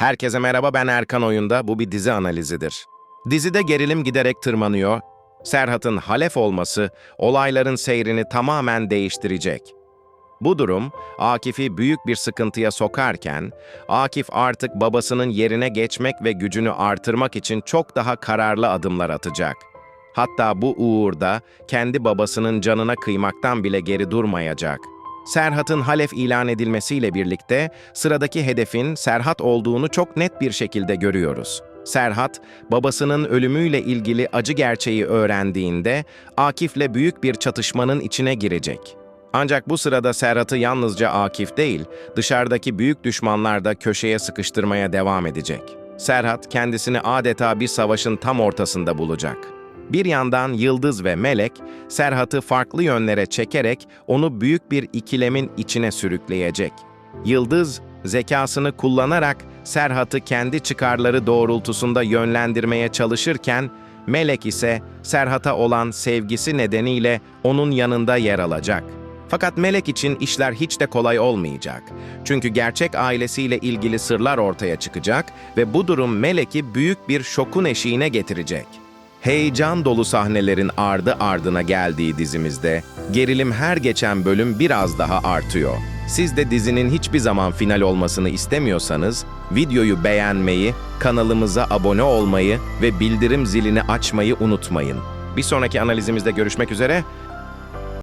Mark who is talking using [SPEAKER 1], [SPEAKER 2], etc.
[SPEAKER 1] Herkese merhaba ben Erkan Oyunda. Bu bir dizi analizidir. Dizide gerilim giderek tırmanıyor. Serhat'ın halef olması olayların seyrini tamamen değiştirecek. Bu durum Akif'i büyük bir sıkıntıya sokarken Akif artık babasının yerine geçmek ve gücünü artırmak için çok daha kararlı adımlar atacak. Hatta bu uğurda kendi babasının canına kıymaktan bile geri durmayacak. Serhat'ın halef ilan edilmesiyle birlikte sıradaki hedefin Serhat olduğunu çok net bir şekilde görüyoruz. Serhat, babasının ölümüyle ilgili acı gerçeği öğrendiğinde Akif'le büyük bir çatışmanın içine girecek. Ancak bu sırada Serhat'ı yalnızca Akif değil, dışarıdaki büyük düşmanlar da köşeye sıkıştırmaya devam edecek. Serhat kendisini adeta bir savaşın tam ortasında bulacak. Bir yandan Yıldız ve Melek, Serhat'ı farklı yönlere çekerek onu büyük bir ikilemin içine sürükleyecek. Yıldız, zekasını kullanarak Serhat'ı kendi çıkarları doğrultusunda yönlendirmeye çalışırken, Melek ise Serhat'a olan sevgisi nedeniyle onun yanında yer alacak. Fakat Melek için işler hiç de kolay olmayacak. Çünkü gerçek ailesiyle ilgili sırlar ortaya çıkacak ve bu durum Melek'i büyük bir şokun eşiğine getirecek. Heyecan dolu sahnelerin ardı ardına geldiği dizimizde gerilim her geçen bölüm biraz daha artıyor. Siz de dizinin hiçbir zaman final olmasını istemiyorsanız videoyu beğenmeyi, kanalımıza abone olmayı ve bildirim zilini açmayı unutmayın. Bir sonraki analizimizde görüşmek üzere,